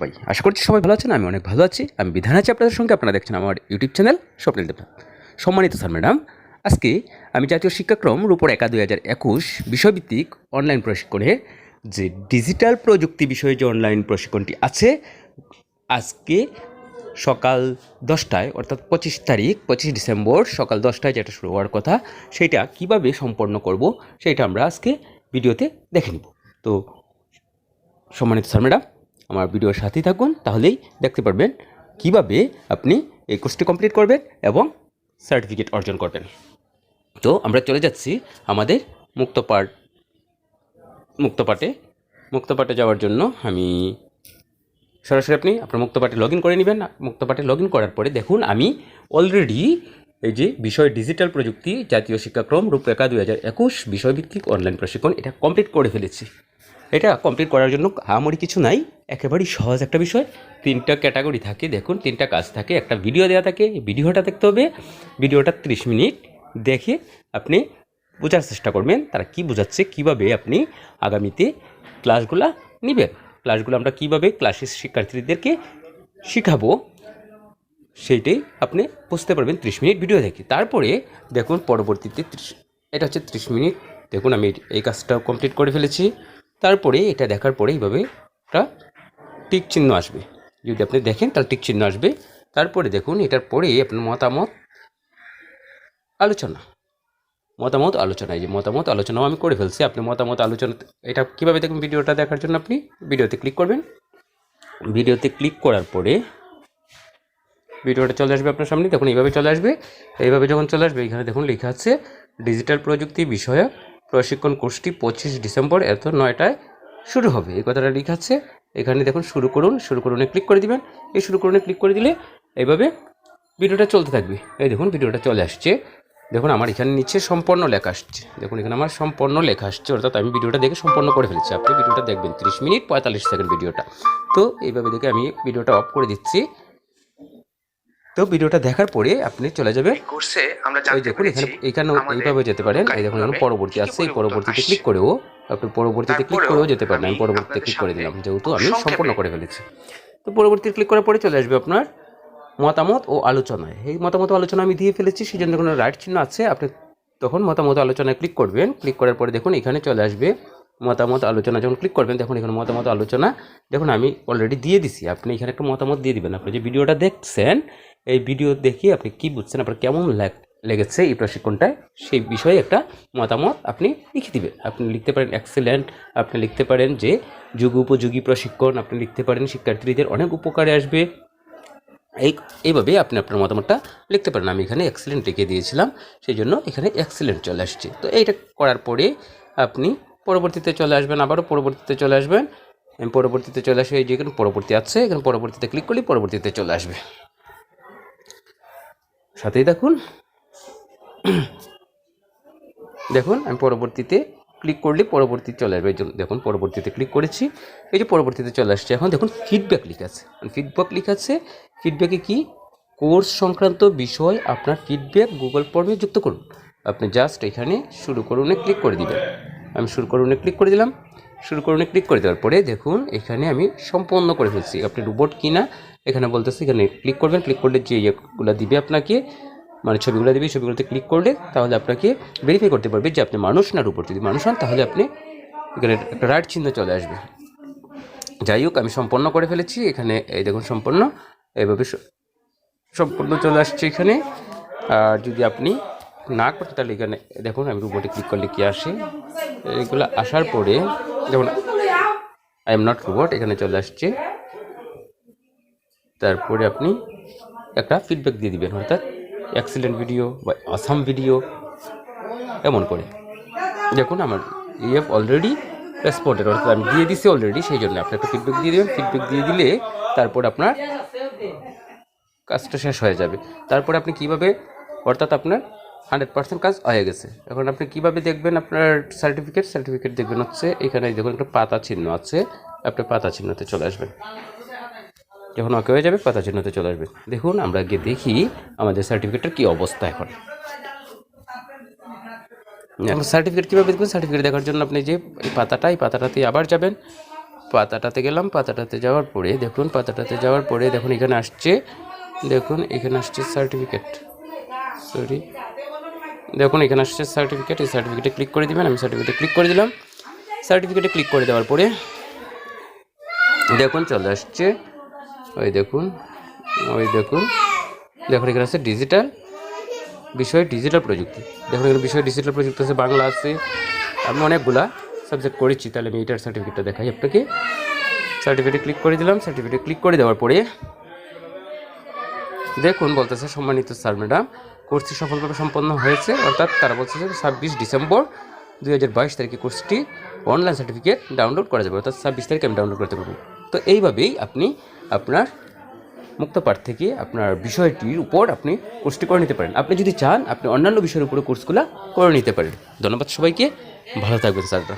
সবাই আশা করছি সবাই ভালো আছেন, আমি অনেক ভালো আছি। আমি বিধান আছি আপনাদের সঙ্গে, আপনারা দেখছেন আমার ইউটিউব চ্যানেল স্বপ্নিল দেবনাথ। সম্মানিত স্যার, ম্যাডাম, আজকে আমি জাতীয় শিক্ষাক্রম রূপর একা দুই হাজার একুশ বিষয়ভিত্তিক অনলাইন প্রশিক্ষণে যে ডিজিটাল প্রযুক্তি বিষয়ে যে অনলাইন প্রশিক্ষণটি আছে, আজকে সকাল দশটায়, অর্থাৎ পঁচিশ তারিখ, পঁচিশ ডিসেম্বর সকাল দশটায় যেটা শুরু হওয়ার কথা, সেটা কীভাবে সম্পন্ন করব, সেটা আমরা আজকে ভিডিওতে দেখে নিব। তো সম্মানিত স্যার, ম্যাডাম আমার ভিডিওর সাথেই থাকুন, তাহলেই দেখতে পারবেন কীভাবে আপনি এই কোর্সটি কমপ্লিট করবেন এবং সার্টিফিকেট অর্জন করবেন। তো আমরা চলে যাচ্ছি আমাদের মুক্তপাঠ মুক্তপাঠে মুক্তপাঠে যাওয়ার জন্য আমি সরাসরি আপনি আপনার মুক্তপাঠে লগ করে নেবেন। মুক্তপাঠে লগ করার পরে দেখুন, আমি অলরেডি এই যে বিষয় ডিজিটাল প্রযুক্তি জাতীয় শিক্ষাক্রম রূপরেখা দুই হাজার একুশ বিষয়ভিত্তিক অনলাইন প্রশিক্ষণ এটা কমপ্লিট করে ফেলেছি। এটা কমপ্লিট করার জন্য আমারই কিছু নাই, একেবারেই সহজ একটা বিষয়। তিনটা ক্যাটাগরি থাকে, দেখুন, তিনটা কাজ থাকে, একটা ভিডিও দেওয়া থাকে ভিডিওটা দেখতে হবে। ভিডিওটা ত্রিশ মিনিট, দেখে আপনি বোঝার চেষ্টা করবেন, তারা কি বোঝাচ্ছে, কীভাবে আপনি আগামীতে ক্লাসগুলা নেবেন। ক্লাসগুলো আমরা কীভাবে ক্লাসের শিক্ষার্থীদেরকে শিখাবো, সেইটাই আপনি বুঝতে পারবেন ত্রিশ মিনিট ভিডিও দেখে। তারপরে দেখুন, পরবর্তীতে এটা হচ্ছে ত্রিশ মিনিট। দেখুন, আমি এই কাজটা কমপ্লিট করে ফেলেছি। তারপরে এটা দেখার পরে এইভাবে একটা টিক চিহ্ন আসবে। যদি আপনি দেখেন, তাহলে টিক চিহ্ন আসবে। তারপরে দেখুন, এটার পরে আপনার মতামত আলোচনা। মতামত আলোচনা, এই যে মতামত আলোচনাও আমি করে ফেলছি। আপনি মতামত আলোচনা, এটা কীভাবে দেখবেন ভিডিওটা দেখার জন্য আপনি ভিডিওতে ক্লিক করবেন। ভিডিওতে ক্লিক করার পরে ভিডিওটা চলে আসবে আপনার সামনে। দেখুন, এইভাবে চলে আসবে। এইভাবে যখন চলে আসবে, এখানে দেখুন লেখা আছে, ডিজিটাল প্রযুক্তি বিষয়ক প্রশিক্ষণ কোর্সটি পঁচিশ ডিসেম্বর এত নয়টায় শুরু হবে। এই কথাটা লেখা আছে। এখানে দেখুন, শুরু করুন, শুরু করুনে ক্লিক করে দিবেন। এই শুরু করুনে ক্লিক করে দিলে এইভাবে ভিডিওটা চলতে থাকবে। এই দেখুন, ভিডিওটা চলে আসছে। দেখুন, আমার এখানে নিচে সম্পন্ন লেখা আসছে। দেখুন, এখানে আমার সম্পন্ন লেখা আসছে। অর্থাৎ আমি ভিডিওটা দেখে সম্পন্ন করে ফেলেছি। আপনি ভিডিওটা দেখবেন তিরিশ মিনিট পঁয়তাল্লিশ সেকেন্ড ভিডিওটা। তো এইভাবে দেখে আমি ভিডিওটা অফ করে দিচ্ছি। তো ভিডিওটা দেখার পরে আপনি চলে যাবেন। কোর্সে আমরা ওই জানতে দেখুন এখানে এখানেও এইভাবে যেতে পারেন। এই দেখুন এখানে পরবর্তী আছে এই পরবর্তীতে ক্লিক করেও আপনি পরবর্তীতে ক্লিক করেও যেতে পারেন। আমি আমি পরবর্তীতে ক্লিক করে দিলাম যেহেতু আমি সম্পূর্ণ করে ফেলেছি। তো পরবর্তী ক্লিক করার পরে চলে আসবে আপনার মতামত ও আলোচনায়। এই মতামত আলোচনা আমি দিয়ে ফেলেছি সেই জন্য কোনো রাইট চিহ্ন আছে। আপনি তখন মতামত আলোচনায় ক্লিক করবেন। ক্লিক করার পরে দেখুন এখানে চলে আসবে মতামত আলোচনা, যখন ক্লিক করবেন দেখুন এখানে মতামত আলোচনা, দেখুন আমি অলরেডি দিয়ে দিছি। আপনি এখানে একটা মতামত দিয়ে দিবেন। আপনি যে ভিডিওটা দেখছেন, এই ভিডিও দেখে আপনি কি বুঝছেন, আপনার কেমন লাগ- লেগেছে এই প্রশিক্ষণটায়, সেই বিষয়ে একটা মতামত আপনি লিখে দিবেন। আপনি লিখতে পারেন এক্সেলেন্ট আপনি লিখতে পারেন যে যুগ উপযোগী প্রশিক্ষণ, আপনি লিখতে পারেন শিক্ষার্থীদের অনেক উপকারে আসবে। এই এইভাবে আপনি আপনার মতামতটা লিখতে পারেন। আমি এখানে এক্সেলেন্ট লিখে দিয়েছিলাম, সেই জন্য এখানে এক্সেলেন্ট চলে আসছে। তো এইটা করার পরে আপনি পরবর্তীতে চলে আসবেন, আবারও পরবর্তীতে চলে আসবেন। আমি পরবর্তীতে চলে আসবে এই যে এখানে পরবর্তী আছে, এখানে পরবর্তীতে ক্লিক করলে পরবর্তীতে চলে আসবে। সাথেই দেখুন। দেখুন, আমি পরবর্তীতে ক্লিক করলে পরবর্তী চলে আসবে। দেখুন, পরবর্তীতে ক্লিক করেছি। এই যে পরবর্তীতে চলে আসছে এখন, দেখুন ফিডব্যাক লেখা আছে। ফিডব্যাক লেখা আছে। ফিডব্যাকে কি? কোর্স সংক্রান্ত বিষয় আপনার ফিডব্যাক গুগল ফর্মে যুক্ত করুন। আপনি জাস্ট এখানে শুরু করুনে ক্লিক করে দিবেন। আমি শুরু করুনে ক্লিক করে দিলাম। শুরু করুনে ক্লিক করে দেওয়ার পরে দেখুন, এখানে আমি সম্পন্ন করে ফেলছি। আপনি রোবট কিনা, এখানে বলতেছি এখানে ক্লিক করবেন। ক্লিক করলে যে ইয়েগুলো দিবে আপনাকে মানে ছবিগুলো দিবে, ছবিগুলোতে ক্লিক করলে তাহলে আপনাকে ভেরিফাই করতে পারবে যে আপনি মানুষ না রোবট যদি মানুষ হন, তাহলে আপনি এখানে একটা রাইট চিহ্ন চলে আসবে। যাই হোক, আমি সম্পন্ন করে ফেলেছি। এখানে এই দেখুন, সম্পন্ন। এইভাবে সম্পূর্ণ চলে আসছে এখানে। আর যদি আপনি না করতে তাহলে এখানে দেখুন, আমি রোবটে ক্লিক করলে কি আসে? এগুলো আসার পরে দেখুন আই এম নট রোবট এখানে চলে আসছে। তারপরে আপনি একটা ফিডব্যাক দিয়ে দিবেন, অর্থাৎ অ্যাক্সিডেন্ট ভিডিও বা আসাম ভিডিও এমন করে। দেখুন, আমার ইএফ অলরেডি রেসপন্ডেড অর্থাৎ আমি দিয়ে দিছি অলরেডি সেই জন্য আপনি একটা ফিডব্যাক দিয়ে দেবেন। ফিডব্যাক দিয়ে দিলে তারপর আপনার কাজটা শেষ হয়ে যাবে। তারপরে আপনি কীভাবে, অর্থাৎ আপনার হান্ড্রেড পার্সেন্ট কাজ হয়ে গেছে। এখন আপনি কীভাবে দেখবেন আপনার সার্টিফিকেট সার্টিফিকেট দেখবেন হচ্ছে এখানে দেখুন একটা পাতা চিহ্ন আছে, আপনি পাতা চিহ্নতে চলে আসবেন। যখন ওকে হয়ে যাবে, পাতা চিহ্নতে চলে আসবে দেখুন, আমরা গিয়ে দেখি আমাদের সার্টিফিকেটের কী অবস্থা এখন। সার্টিফিকেট কীভাবে দেখবেন? সার্টিফিকেট দেখার জন্য আপনি যে এই পাতাটা, এই পাতাটাতে আবার যাবেন। পাতাটাতে গেলাম, পাতাটাতে যাওয়ার পরে দেখুন, পাতাটাতে যাওয়ার পরে দেখুন এখানে আসছে, দেখুন এখানে আসছে সার্টিফিকেট সরি দেখুন, এখানে আসছে সার্টিফিকেট এই সার্টিফিকেটে ক্লিক করে দিবেন, আমি সার্টিফিকেটে ক্লিক করে দিলাম। সার্টিফিকেটে ক্লিক করে দেওয়ার পরে দেখুন, চলে আসছে। ওই দেখুন ওই দেখুন। দেখুন, এখানে আছে ডিজিটাল বিষয় ডিজিটাল প্রযুক্তি। দেখুন, এখানে বিষয় ডিজিটাল প্রযুক্তি আছে, বাংলা আছে। আমি অনেকগুলা সাবজেক্ট করেছি, তাহলে আমি এটার সার্টিফিকেটটা দেখাই আপনাকে। সার্টিফিকেটে ক্লিক করে দিলাম সার্টিফিকেটে ক্লিক করে দেওয়ার পরে দেখুন, বলতেছে সম্মানিত স্যার ম্যাডাম কোর্সটি সফলভাবে সম্পন্ন হয়েছে, অর্থাৎ তারা বলছে যে ছাব্বিশ ডিসেম্বর দুই হাজার বাইশ তারিখে কোর্সটি অনলাইন সার্টিফিকেট ডাউনলোড করা যাবে, অর্থাৎ ছাব্বিশ তারিখে আমি ডাউনলোড করতে পারব। তো এইভাবেই আপনি আপনার মুক্তপাঠ থেকে আপনার বিষয়টির উপর আপনি কোর্সটি করে নিতে পারেন। আপনি যদি চান, আপনি অন্যান্য বিষয়ের উপরে কোর্সগুলো করে নিতে পারেন। ধন্যবাদ সবাইকে। ভালো থাকবেন, স্যাররা।